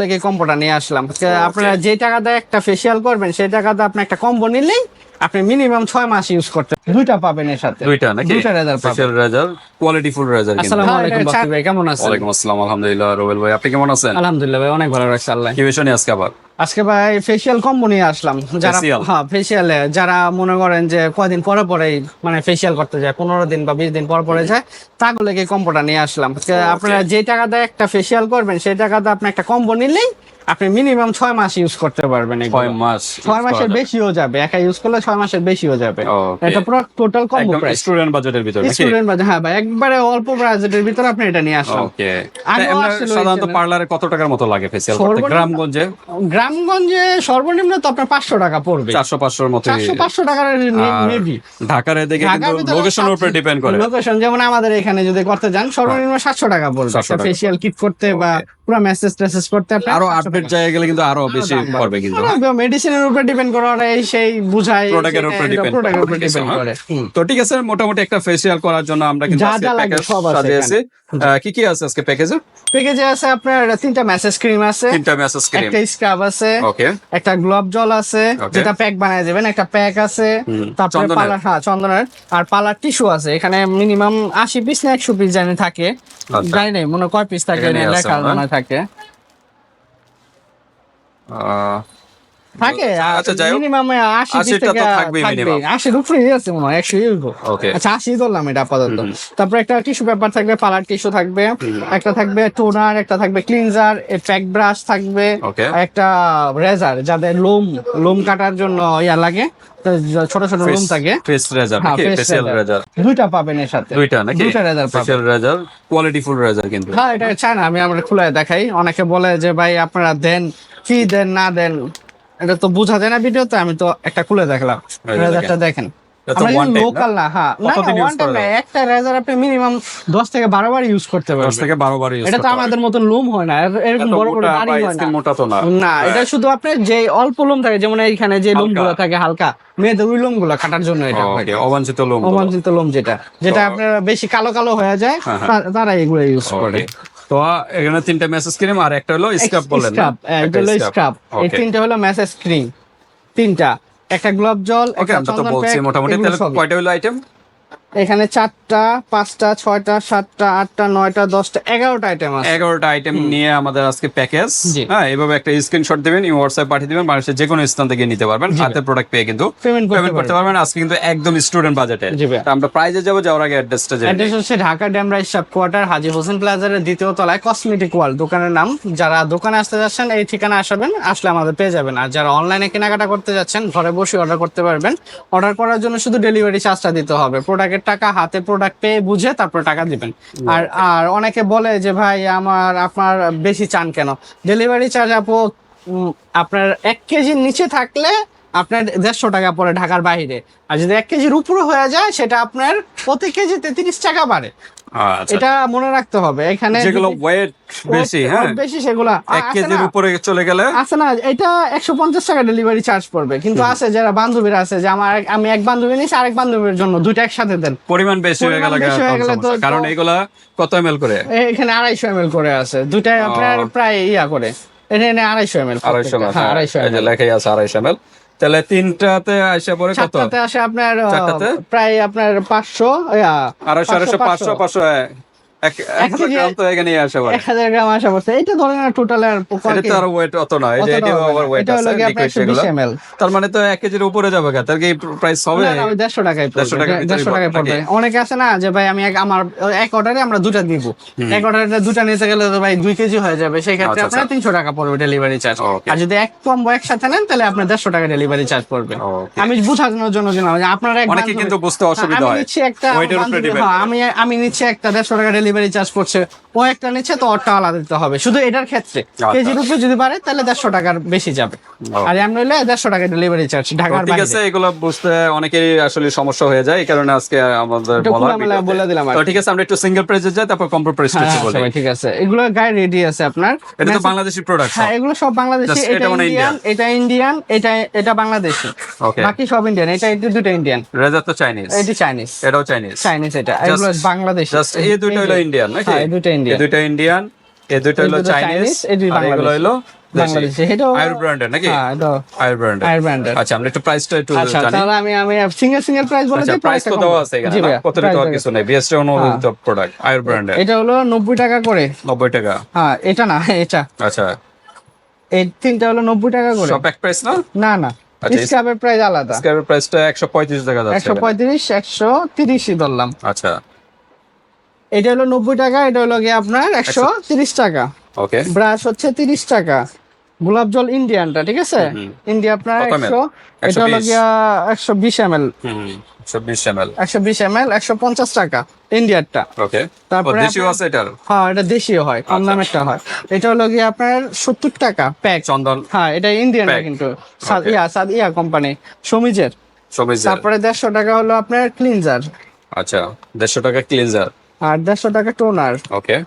লেগে কম্বোটা নিয়ে আসলাম। আপনারা যে টাকা দিয়ে একটা ফেসিয়াল করবেন সেই টাকা দিয়ে আপনি একটা কম্বো নিলেই আপনি মিনিমাম ছয় মাস ইউজ করতে দুইটা পাবেন এর সাথে। দুইটা নাকি? দুইটা রেজার পাবেন। Special razor quality full razor কিন্তু। আসসালামু আলাইকুম বাপ্পি ভাই কেমন আছেন? ওয়ালাইকুম আসসালাম আলহামদুলিল্লাহ রোবেল ভাই আপনি কেমন আছেন? আলহামদুলিল্লাহ ভাই অনেক ভালো রাখছে আল্লাহ। কি বিষয় নিয়ে আজকে আবার? আজকে ভাই ফেসিয়াল কম্বো নিয়ে আসলাম। যারা হ্যাঁ ফেসিয়ালে যারা মনে করেন যে কয়দিন পরে পরেই মানে ফেসিয়াল করতে যায় পনেরো দিন বা বিশ দিন পর পরে যায় তাগুলো লেগে কম্বোটা নিয়ে আসলাম। আজকে আপনারা যে টাকাতে একটা ফেসিয়াল করবেন সেই টাকাতে আপনি একটা কম্বো নিলেই আপনি মিনিমাম ছয় মাস ইউজ করতে পারবেন ছয় মাস ছয় মাসের বেশিও যাবে। একা ইউজ করলে ছয় মাসের বেশিও যাবে। এটা পুরো টোটাল কম্বো প্রাইস স্টুডেন্ট বাজেটের ভিতরে স্টুডেন্ট বাজে হ্যাঁ ভাই একবারে অল্প বাজেটের ভিতরে আপনি এটা নিয়ে আসলাম। ওকে সাধারণত পার্লারে কত টাকার মতো লাগে ফেসিয়াল করতে সর্বনিম্ন- গ্রামগঞ্জে? গ্রামগঞ্জে সর্বনিম্ন তো আপনার পাঁচশো টাকা পড়বে। চারশো পাঁচশোর মতো চারশো পাঁচশো টাকার মেবি ঢাকার এদিকে কিন্তু লোকেশনের উপরে ডিপেন্ড করে। লোকেশন যেমন আমাদের এখানে যদি করতে যান সর্বনিম্ন সাতশো টাকা পড়বে। 700। ফেসিয়াল কিট করতে বা পুরো মেসেজ টেসেজ করতে আপনি আরও জায়গায় গেলে কিন্তু আরও বেশি পড়বে কিন্তু। মেডিসিনের উপরে ডিপেন্ড করে সেই বুঝায় উপরে প্রোডাক্টের উপরে ডিপেন্ড হ্যাঁ। করে। তো ঠিক আছে মোটামুটি একটা ফেসিয়াল করার জন্য আমরা কিন্তু যা যা লাগে সব আছে কি কি আছে আজকে প্যাকেজে প্যাকেজে আছে আপনার তিনটা মেসেজ ক্রিম আছে তিনটা মেসেজ ক্রিম একটা স্ক্রাব আছে ওকে একটা গ্লোভ জল আছে যেটা প্যাক বানায় দেবেন একটা প্যাক আছে তারপরে চন্দনের? হ্যাঁ চন্দনের। আর পালার টিস্যু আছে এখানে মিনিমাম আশি পিস না একশো পিস জানি থাকে। আচ্ছা। জানি নাই মনে হয় কয় পিস থাকে লেখা মনে হয়। থাকে থাকে আচ্ছা, যাই হোক। মিনিমাম আশি পিস 80 টা তো থাকবেই থাকবে minimum। উপরে আছে মনে হয় একশো ইউরো। Okay. আচ্ছা আশি ধরলাম এটা আপাতত। তারপরে একটা টিস্যু পেপার থাকবে পালার টিস্যু থাকবে একটা থাকবে টোনার একটা থাকবে ক্লিনজার ব্রাশ থাকবে একটা রেজার যাদের লোম লোম কাটার জন্য ইয়া লাগে ছোট ছোট লোম থাকে। ফেস রেজার হ্যাঁ, নাকি? ফেসিয়াল রেজার দুইটা পাবেন এর সাথে। দুইটা নাকি? দুইটা রেজার পাবেন। Facial razor quality full razor কিন্তু। হ্যাঁ এটা চায় না আমি আমরা খুলে দেখাই। অনেকে বলে যে ভাই আপনারা দেন কি দেন না দেন? এটা তো বোঝা যায় না ভিডিওতে আমি তো একটা খুলে দেখলাম। রেজারটা দেখেন। এটা লোকাল না? হ্যাঁ? একটা রেজার আপনি মিনিমাম 10 থেকে 12 বার ইউজ করতে দশ থেকে বারো বার এটা তো আমাদের মতন লুম হয় না এরকম বড় বড় দাড়ি হয় না। মোটা তো না। না এটা শুধু যে অল্প লোম থাকে যেমন এইখানে যে লোমগুলো থাকে হালকা। মেয়েদের ওই লোমগুলো কাটার জন্য এটা হয়। ওকে অবাঞ্ছিত লোম অবাঞ্ছিত লোম যেটা। যেটা আপনার বেশি কালো কালো হয়ে যায় হ্যাঁ, তারা এগুলো ইউজ করে। তো এখানে তিনটা মেসেজ ক্রিম আর একটা হলো স্ক্রাব বলেন? স্ক্রাব একটা হলো স্ক্রাব এই তিনটা হলো মেসেজ ক্রিম তিনটা। একটা গ্লোভ জল একটা চন্দন বলছি প্যাক, মোটামুটি তাহলে কয়টা হলো আইটেম এখানে চারটা পাঁচটা ছয়টা সাতটা আটটা নয়টা দশটা এগারোটা আইটেম আছে। এগারোটা আইটেম নিয়ে আমাদের আজকে প্যাকেজ। হ্যাঁ এভাবে একটা স্ক্রিনশট দিবেন হোয়াটসঅ্যাপ পাঠিয়ে দিবেন মানুষের যে কোনো স্থান থেকে নিতে পারবেন। হাতে প্রোডাক্ট পেয়ে কিন্তু পেমেন্ট করতে পারবেন। আজকে কিন্তু একদম স্টুডেন্ট বাজেটে। আমরা প্রাইজে যাব যাওয়ার আগে অ্যাড্রেসটা জেনে অ্যাড্রেস হচ্ছে ঢাকা ড্যামরাইজ সাব কোয়ার্টার হাজি হোসেন প্লাজারের দ্বিতীয় তলায় কসমেটিক ওয়ার্ল্ড দোকানের নাম। যারা দোকানে আসতে যাচ্ছেন এই ঠিকানা আসবেন আসলে আমাদের পেয়ে যাবেন। আর যারা অনলাইনে কেনাকাটা করতে যাচ্ছেন ঘরে বসে অর্ডার করতে পারবেন। অর্ডার করার জন্য শুধু ডেলিভারি চার্জটা দিতে হবে। প্রোডাক্টের টাকা হাতে প্রোডাক্ট পেয়ে বুঝে তারপর টাকা দিবেন। আর আর অনেকে বলে যে ভাই আমার আপনার বেশি চান কেন? ডেলিভারি চার্জ আপু আপনার এক কেজির নিচে থাকলে আপনার দেড়শো টাকা পড়ে ঢাকার বাইরে। আর যদি এক কেজির উপরে হয়ে যায় সেটা আপনার প্রতি কেজিতে তিরিশ টাকা বাড়ে। এটা মনে রাখতে হবে এখানে যেগুলো ওয়েট বেশি হ্যাঁ। বেশি সেগুলা। এক কেজির উপরে চলে গেলে? আছে না এটা একশো পঞ্চাশ টাকা ডেলিভারি চার্জ পড়বে। কিন্তু আছে যারা বান্ধবীরা আছে যে আমার আমি এক বান্ধবী নিয়েছি আরেক বান্ধবীর জন্য দুইটা একসাথে দেন। পরিমাণ বেশি হয়ে গেলে হয়ে কারণ এগুলা কত এমএল করে? এখানে আড়াইশো এম এল করে আছে। দুইটাই আপনার প্রায় ইয়া করে। এটা এনে আড়াইশো এম এল আড়াইশো ml, হ্যাঁ আড়াইশো এই যে এম লেখাই আছে আড়াইশো এমএল তাহলে তিনটাতে আসে পরে কত? চারটাতে আসে আপনার প্রায় আপনার পাঁচশো আড়াইশো আড়াইশো পাঁচশো পাঁচশো তার মানে তো এক কেজির উপরে যাবে তার কি প্রাইস হবে? দেড়শো টাকায় পড়বে, 150 টাকার ভিতরেই দেড়শো টাকায় পড়বে পড়বে। অনেকে আছে না যে ভাই আমি এক- আমার এক অর্ডারে আমরা দুটা দিব। এক অর্ডারে দুটা নিতে গেলে তো ভাই দুই কেজি হয়ে যাবে। সেই ক্ষেত্রে আচ্ছা, আপনার আচ্ছা। তিনশো টাকা পড়বে ডেলিভারি চার্জ আর যদি এক কম্বো একসাথে নেন তাহলে আপনার দেড়শো টাকা ডেলিভারি চার্জ পড়বে। আমি বোঝানোর জন্য আপনার অনেকে কিন্তু বুঝতে অসুবিধা আমি হয়। depend হ্যাঁ, আমি নিচ্ছি একটা দেড়শো টাকা ডেলিভারি চার্জ পড়ছে। ও একটা নিচ্ছে তো ওরটা আলাদা দিতে হবে। শুধু এটার ক্ষেত্রে। আচ্ছা। কেজির উপরে যদি বাড়ে তাহলে দেড়শো টাকার বেশি যাবে। আর এমন হইলে দেড়শো টাকা ডেলিভারি চার্জ ঢাকার ঠিক আছে এগুলো বুঝতে অনেকেরই আসলে সমস্যা হয়ে যায় এই কারণে আজকে আমাদের বলা দিলাম তো ঠিক আছে আমরা একটু সিঙ্গেল প্রাইসে যাই তারপর কম্পো প্রাইস হ্যাঁ, বলি। ঠিক আছে। এগুলো গায়ে রেডি আছে আপনার। এটা তো বাংলাদেশি প্রোডাক্ট হ্যাঁ এগুলো সব বাংলাদেশি। এটা মানে ইন্ডিয়ান এটা ইন্ডিয়ান এটা এটা বাংলাদেশি। বাকি সব ইন্ডিয়ান এটা এটা দুটো ইন্ডিয়ান রেজার তো চাইনিজ এটি চাইনিজ এটাও চাইনিজ চাইনিজ এটা। এগুলো বাংলাদেশি। জাস্ট এই দুটো হলো ইন্ডিয়ান নাকি? হ্যাঁ দুটো ইন্ডিয়ান দুটো ইন্ডিয়ান দুইটা এই হলো চাইনিজ আর এগুলো হ্যাঁ ব্র্যান্ডের আচ্ছা আমরা একটু প্রাইসটা একটু আচ্ছা জানি। আমি আমি সিঙ্গেল সিঙ্গেল প্রাইস বলে আচ্ছা দিই প্রাইস তো টা দেওয়া আছে এখানে জি না? ভাইয়া, কত টাকা কিছু নেই বিএসটি অনুমোদিত প্রোডাক্ট আয়ুর ব্র্যান্ডের এটা হলো নব্বই টাকা করে। নব্বই টাকা। হ্যাঁ এটা না এটা। আচ্ছা। এই তিনটা হলো নব্বই টাকা করে। সব এক প্রাইস না? না না। প্রাইস আলাদা। স্ক্র্যাপের প্রাইসটা একশো পঁয়ত্রিশ টাকা যাচ্ছে একশো পঁয়ত্রিশ একশো তিরিশই ধরলাম। আচ্ছা। এটা হলো নব্বই টাকা এটা হলো গিয়ে আপনার একশো তিরিশ টাকা। ওকে। ব্রাশ হচ্ছে তিরিশ টাকা। গোলাপ জল ইন্ডিয়ানটা ঠিক আছে? ইন্ডিয়া আপনার? একশো এটা হলো 120? গিয়া একশো বিশ এম এল একশো বিশ এম এল একশো পঞ্চাশ টাকা ইন্ডিয়ারটা। ওকে। তারপরে আছে এটার? হ্যাঁ এটা দেশীয় হয় আচ্ছা। কম দামেরটা হয়। এটা হলো গিয়ে আপনার সত্তর টাকা প্যাক। চন্দন। হ্যাঁ এটা ইন্ডিয়ান. কিন্তু. ইয়া সাদ ইয়া কোম্পানি সমিজের। সমিজের। তারপরে দেড়শো টাকা হলো আপনার ক্লিনজার। আচ্ছা দেড়শো টাকা ক্লিনজার। আর দেড়শো টাকা টোনার। ওকে।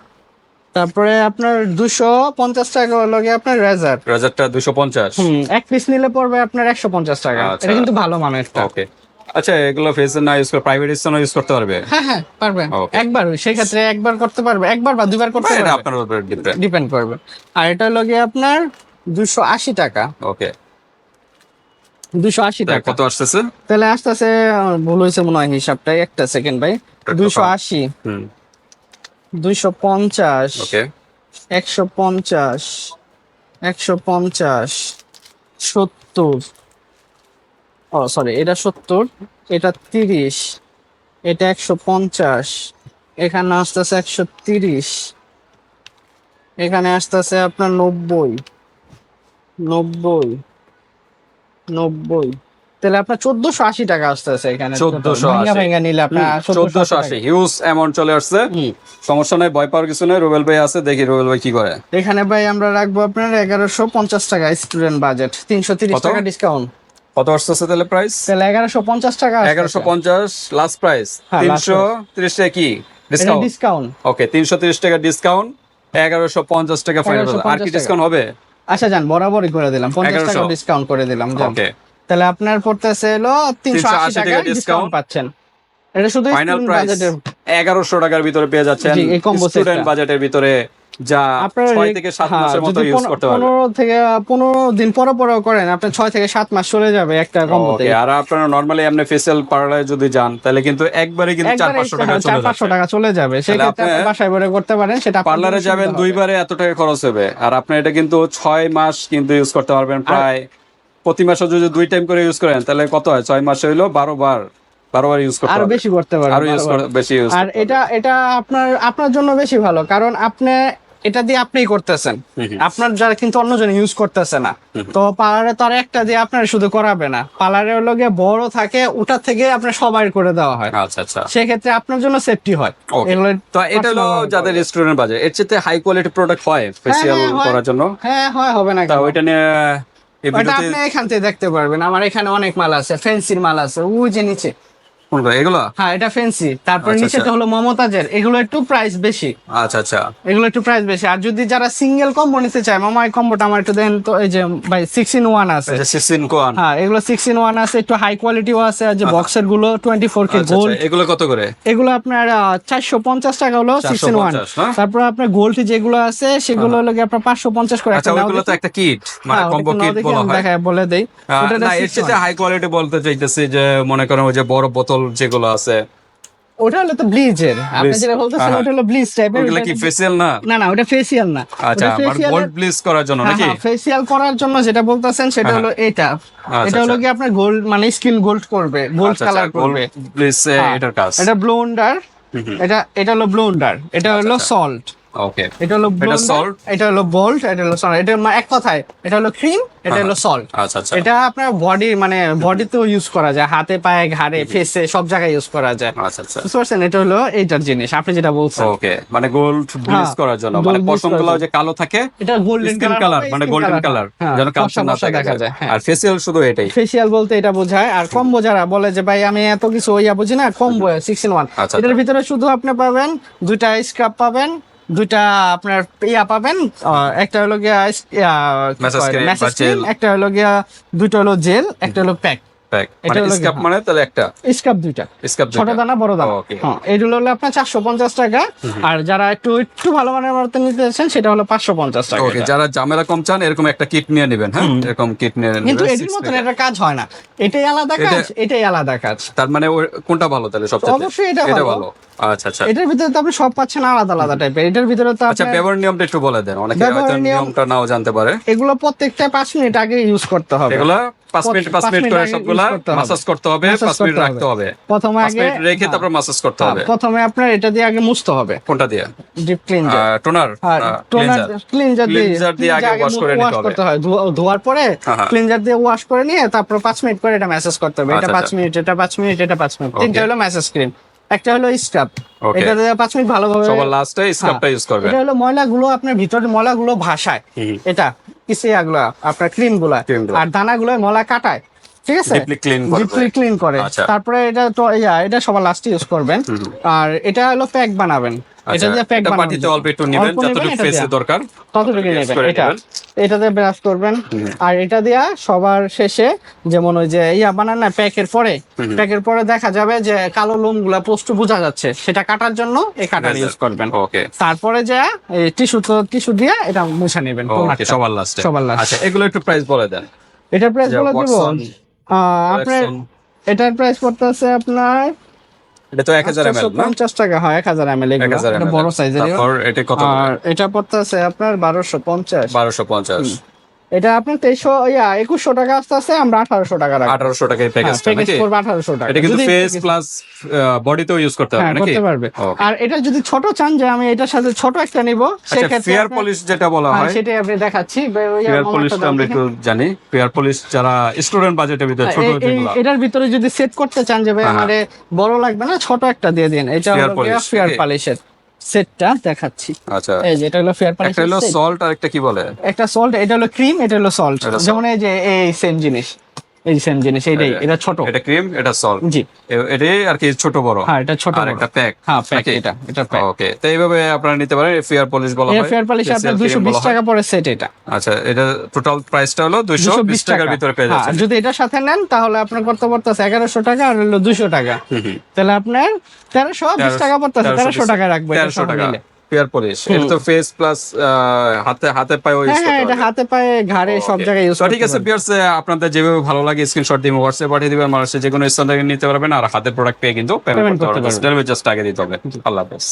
তারপরে আপনার দুশো পঞ্চাশ টাকা হলো আপনার রেজার। রেজারটা দুশো পঞ্চাশ। এক পিস নিলে পড়বে আপনার একশো পঞ্চাশ টাকা। আচ্ছা। এটা কিন্তু ভালো মানের ওকে। আচ্ছা এগুলো ফেসের না ইউজ করে প্রাইভেট ইউজ ইউজ করতে পারবে? হ্যাঁ হ্যাঁ Okay. একবার সেই ক্ষেত্রে একবার করতে পারবে একবার বা দুবার করতে এটা পারবে। আপনার উপর ডিপেন্ড করবে। আর এটা হলো আপনার দুশো আশি টাকা। ওকে। দুশো আশি টাকা। কত আসতেছে? তাহলে আস্তে আস্তে ভুল হয়েছে মনে হয় হিসাবটা একটা সেকেন্ড ভাই। দুশো আশি। হুম। দুইশো পঞ্চাশ। একশো পঞ্চাশ। একশো পঞ্চাশ। সত্তর। ও সরি এটা সত্তর এটা তিরিশ এটা একশো পঞ্চাশ। এখানে আসতেছে একশো তিরিশ। এখানে আসতেছে আপনার নব্বই। নব্বই। নব্বই। তাহলে আপনার চোদ্দশো আশি টাকা আসতেছে এখানে। 1480 ভাঙ্গা ভাঙ্গা নিলে আপনার চোদ্দশো আশি হিউজ অ্যামাউন্ট চলে আসছে। সমস্যা নাই ভয় পাওয়ার কিছু নেই। রুবেল ভাই আছে দেখি রুবেল ভাই কি করে। এখানে ভাই আমরা রাখব আপনার এগারোশো পঞ্চাশ টাকা স্টুডেন্ট বাজেট তিনশো তিরিশ টাকা ডিসকাউন্ট কত আসতেছে তাহলে প্রাইস তাহলে এগারোশো পঞ্চাশ টাকা এগারোশো পঞ্চাশ লাস্ট প্রাইস হ্যাঁ, তিনশো তিরিশ টাকা কি? ডিসকাউন্ট ডিসকাউন্ট ওকে তিনশো তিরিশ টাকা ডিসকাউন্ট এগারোশো পঞ্চাশ টাকা ফাইনাল আর কি ডিসকাউন্ট হবে? আচ্ছা যান বরাবরই করে দিলাম। পঞ্চাশ টাকা ডিসকাউন্ট করে দিলাম তাহলে আপনার পড়তেছে হলো তিনশো 380 আশি টাকা ডিসকাউন্ট পাচ্ছেন। এটা শুধু ফাইনাল প্রাইস। এগারোশো টাকার ভিতরে পেয়ে যাচ্ছেন স্টুডেন্ট বাজেটের ভিতরে। যা ছয় থেকে সাত হ্যাঁ, মাসের মতো ইউজ করতে পারবেন। পনেরো থেকে পনেরো দিন পরে পরেও করেন আপনার ছয় থেকে সাত মাস চলে যাবে একটা কম্বো থেকে আর আপনারা নর্মালি এমনি ফেসিয়াল পার্লারে যদি যান তাহলে কিন্তু একবারে কিন্তু চার পাঁচশো টাকা হ্যাঁ, চার চলে পাঁচশো টাকা চলে যাবে। সেক্ষেত্রে বাসায় বেড়ে করতে পারেন সেটা পার্লারে যাবেন। দুইবারে এত টাকা খরচ হবে আর আপনি এটা কিন্তু ছয় মাস কিন্তু ইউজ করতে পারবেন। প্রায় প্রতি মাসে যদি দুই টাইম করে ইউজ করেন তাহলে কত হয়? ছয় মাসে হইল বারো বার বারোবার ইউজ করতে আরও বেশি করতে পারবেন আরও ইউজ বেশি ইউজ আর এটা এটা আপনার আপনার জন্য বেশি ভালো কারণ আপনি এটা দিয়ে আপনিই করতেছেন। আপনার যারা কিন্তু অন্যজন ইউজ করতেছে না। তো পার্লারে তো আর একটা দিয়ে আপনার শুধু করাবে না। পার্লারে হলো গিয়ে বড় থাকে ওটা থেকে আপনার সবাই করে দেওয়া হয়। আচ্ছা আচ্ছা। সেক্ষেত্রে আপনার জন্য সেফটি হয়। তো এটা হলো যাদের রেস্টুরেন্ট বাজে এর চেয়ে হাই কোয়ালিটি প্রোডাক্ট হয় ফেসিয়াল হ্যাঁ, করার জন্য? হ্যাঁ হয় হবে না তা ওইটা নিয়ে এই ভিডিওতে আপনি এখান থেকে দেখতে পারবেন। আমার এখানে অনেক মাল আছে ফেন্সির মাল আছে ওই যে নিচে। কোনগুলো এগুলো? হ্যাঁ এটা ফেন্সি তারপর আচ্ছা, নিচেটা আচ্ছা। হলো মমতাজের। এগুলো একটু প্রাইস বেশি। আচ্ছা আচ্ছা। এগুলো একটু প্রাইস বেশি। আর যদি যারা সিঙ্গেল কম্বো নিতে চায় মামা এই কম্বোটা আমার একটু দেন তো এই যে ভাই সিক্স ইন ওয়ান আছে। এটা সিক্সটিন কোয়ান হ্যাঁ এগুলো সিক্স ইন ওয়ান আছে একটু হাই কোয়ালিটিও আছে আর যে বক্সেরগুলো টোয়েন্টি ফোর কে গোল্ড এগুলো কত করে? এগুলো আপনার চারশো পঞ্চাশ টাকা হলো সিক্স ইন ওয়ান 450, হ্যাঁ? তারপর আপনার গোল্ড যেগুলো আছে সেগুলো হলো আপনার পাঁচশো পঞ্চাশ করে আচ্ছা একটা তো একটা কিট মানে হ্যাঁ, কম্বো কিট বলা হয়। দেই। না এর 6 হাই কোয়ালিটি বলতে চাইতেছি যে মনে করেন ওই যে বড় বোতল যেগুলো আছে। ওটা হলো তো ব্লিজের আপনি যেটা বলতেছেন। ওটা হলো ব্লিজ টাইপের ওগুলো কি ফেসিয়াল না? না না ওটা ফেসিয়াল না। আচ্ছা মানে গোল্ড ব্লিচ করার জন্য নাকি? ফেসিয়াল করার জন্য যেটা বলতেছেন সেটা। হলো এটা। এটা হলো আচ্ছা। কি আপনার গোল্ড মানে স্কিন গোল্ড করবে গোল্ড কালার করবে। ব্লিচ। এটার কাজ। এটা ব্লোন্ডার এটা এটা হলো ব্লোন্ডার এটা হলো সল্ট ওকে এটা হলো এটা salt? এটা হলো বোল্ট এটা হলো সল্ট এটা এক কথায় এটা হলো ক্রিম এটা হলো সল্ট আচ্ছা আচ্ছা। এটা আপনার বডি মানে বডিতেও ইউজ করা যায়। হাতে পায়ে ঘাড়ে ফেসে সব জায়গায় ইউজ করা যায়। আচ্ছা আচ্ছা। বুঝতে পারছেন? এটা হলো এইটার জিনিস। আপনি যেটা বলছেন। ওকে মানে গোল্ড ব্লিচ হ্যাঁ, করার জন্য। মানে bleach পশম করারগুলো জন্য। যে কালো থাকে এটা গোল্ডেন কালার মানে গোল্ডেন কালার যেন কালচে না দেখা যায় হ্যাঁ। আর ফেসিয়াল শুধু এটাই। ফেসিয়াল বলতে এটা বোঝায় আর কম্বো যারা বলে যে ভাই আমি এত কিছু ওইয়া বুঝি না কম্বো সিক্স ইন ওয়ান এটার। ভিতরে শুধু আপনি পাবেন দুইটা স্ক্রাব পাবেন দুইটা আপনার ইয়া পাবেন একটা হলো গিয়া। একটা হলো গিয়া দুইটা হলো জেল একটা হলো প্যাক মানে মানে তাহলে একটা? স্কাপ দুইটা। স্কাপ ছোট দানা বড় দানা। Okay. হ্যাঁ হলো আপনার চারশো পঞ্চাশ টাকা। আর যারা একটু একটু ভালো মানের মতো নিতে চাচ্ছেন সেটা হলো পাঁচশো পঞ্চাশ টাকা। ওকে যারা ঝামেলা কম চান এরকম একটা কিট নিয়ে নেবেন হ্যাঁ? এরকম কিট নিয়ে কিন্তু এটির মতন pack। কাজ হয় না। এটাই আলাদা কাজ এটাই আলাদা কাজ। তার মানে কোনটা ভালো তাহলে সবচেয়ে অবশ্যই এটা এটা ভালো। আচ্ছা আচ্ছা। এটার ভিতরে তো আপনি সব পাচ্ছেন আলাদা আলাদা টাইপের এটার ভিতরে তো আচ্ছা ব্যবহার নিয়মটা একটু বলে দেন। অনেকে হয়তো নিয়মটা নাও জানতে পারে। এগুলো প্রত্যেকটা পাঁচ মিনিট আগে ইউজ করতে হবে। এগুলা পাঁচ পাঁচ- মিনিট পাঁচ পাঁচ মিনিট মিনিট করে সবগুলা use করতে হবে। মাসাজ করতে হবে পাঁচ মিনিট রাখতে হবে। প্রথমে আগে রেখে হ্যাঁ, তারপর মাসাজ করতে হ্যাঁ, হবে। প্রথমে আপনার এটা দিয়ে আগে মুছতে হবে। কোনটা দিয়ে? Deep cleanser toner toner cleanser দিয়ে Cleanser দিয়ে আগে wash করে নিতে হবে। হয়। ধোয়ার পরে হ্যাঁ, হ্যাঁ। ক্লিনজার দিয়ে ওয়াশ করে নিয়ে তারপর পাঁচ মিনিট করে এটা মেসেজ করতে হবে। এটা আচ্ছা, পাঁচ আচ্ছা। মিনিট এটা পাঁচ মিনিট এটা পাঁচ মিনিট। তিনটা হলো মেসেজ ক্রিম একটা হলো স্ক্রাব. এটা দিয়ে পাঁচ মিনিট ভালোভাবে সবার লাস্টে স্ক্রাবটা ইউজ করবে এটা হলো ময়লাগুলো আপনার ভিতরে ময়লাগুলো ভাসায়। এটা কিসে এগুলা? আপনার ক্রিমগুলা। আর দানাগুলো ময়লা কাটায়। ঠিক আছে। ডিপলি ক্লিন করে আচ্ছা। তারপরে এটা তো এটা সবার লাস্টে ইউজ করবেন। আর এটা হলো প্যাক বানাবেন। এটা আচ্ছা দিয়ে প্যাক বানাবেন। অল্প একটু নেবেন যতটুকু এটা ফেসে দরকার ততটুকু নেবেন। এটা। এটাতে ব্রাশ করবেন। আর এটা দিয়া সবার শেষে যেমন ওই যে ইয়া বানান না প্যাকের পরে প্যাকের পরে দেখা যাবে যে কালো লোমগুলা পোস্ট বোঝা যাচ্ছে। সেটা কাটার জন্য এই কাটার ইউজ করবেন। ওকে তারপরে যে টিস্যু তো টিস্যু দিয়ে এটা মুছে নেবেন। সবার লাস্টে সবার last। আচ্ছা এগুলো একটু প্রাইস বলে দেন। এটার প্রাইস বলে দিব। আপনার। এটার প্রাইস পড়তেছে আপনার এটা তো এক হাজার না? পঞ্চাশ টাকা হয় এক হাজার এম এল এক হাজার এম বড় সাইজের তারপর এটা কত? আর এটা পড়তেছে আপনার বারোশো পঞ্চাশ। বারোশো পঞ্চাশ। এটা আপনার তেইশশো ইয়া একুশশো টাকা আসতে আসতে আমরা আঠারোশো টাকা রাখব। আঠারোশো প্যাকেজটা প্যাকেজ করব আঠারোশো টাকা। এটা কিন্তু ফেস প্লাস বডিতেও ইউজ করতে হ্যাঁ করতে পারবে। আর এটা যদি ছোট চান যে আমি এটার সাথে ছোট একটা নিব আচ্ছা সেক্ষেত্রে ফেয়ার পলিশ যেটা বলা হ্যাঁ, হয়। সেটাই আপনি দেখাচ্ছি। ফেয়ার আমার পলিশটা আমরা একটু জানি। ফেয়ার পলিশ যারা স্টুডেন্ট বাজেটের ভিতরে ছোট এই- যেগুলো। এটার ভিতরে যদি সেট করতে চান যে ভাই হ্যাঁ, আমারে বড় লাগবে না ছোট একটা দিয়ে দিন এটা হলো ফেয়ার পলিশের সেটটা দেখাচ্ছি। আচ্ছা। এই যে এটা হলো ফেয়ার একটা পলিশের হলো সল্ট আর একটা কি বলে? একটা সল্ট এটা হলো ক্রিম এটা হলো সল্ট এটা। যেমন এই যে এই সেম জিনিস। এই সেম জিনিস এইটাই এটা ছোট। এটা ক্রিম এটা সল্ট জি। আর কি ছোট বড়। হ্যাঁ এটা ছোট আর একটা প্যাক হ্যাঁ প্যাক এটা এটা প্যাক ওকে তো এইভাবে আপনারা নিতে পারেন পলিশ বলা হয় পলিশ আপনার facial দুশো cream বিশ বলা হয়। টাকা পরে সেট এটা। আচ্ছা এটা টোটাল প্রাইসটা হলো দুইশো দুশো বিশ টাকার ভিতরে পেয়ে হ্যাঁ, যদি এটার সাথে নেন তাহলে আপনার করতে পড়তেছে এগারোশো টাকা আর হলো দুশো টাকা। তাহলে আপনার তেরোশো বিশ টাকা পড়তেছে তেরোশো টাকা রাখবে এটা তেরোশো সহ টাকা ফেয়ার পলিশ এটা তো ফেস প্লাস হাতে হাতে পায়ে ইউজ হ্যাঁ হ্যাঁ এটা হাতে পায়ে ঘাড়ে সব জায়গায় ইউজ ঠিক আছে পিয়ার্স আপনাদের যেভাবে ভালো লাগে স্ক্রিনশট দিয়ে হোয়াটসঅ্যাপ পাঠিয়ে দিবেন মানুষের যে কোনো স্থান থেকে নিতে পারবেন আর হাতের প্রোডাক্ট পেয়ে কিন্তু পেমেন্ট করতে করতে পারবেন। জাস্ট আগে দিতে হবে। আল্লাহ হাফেজ।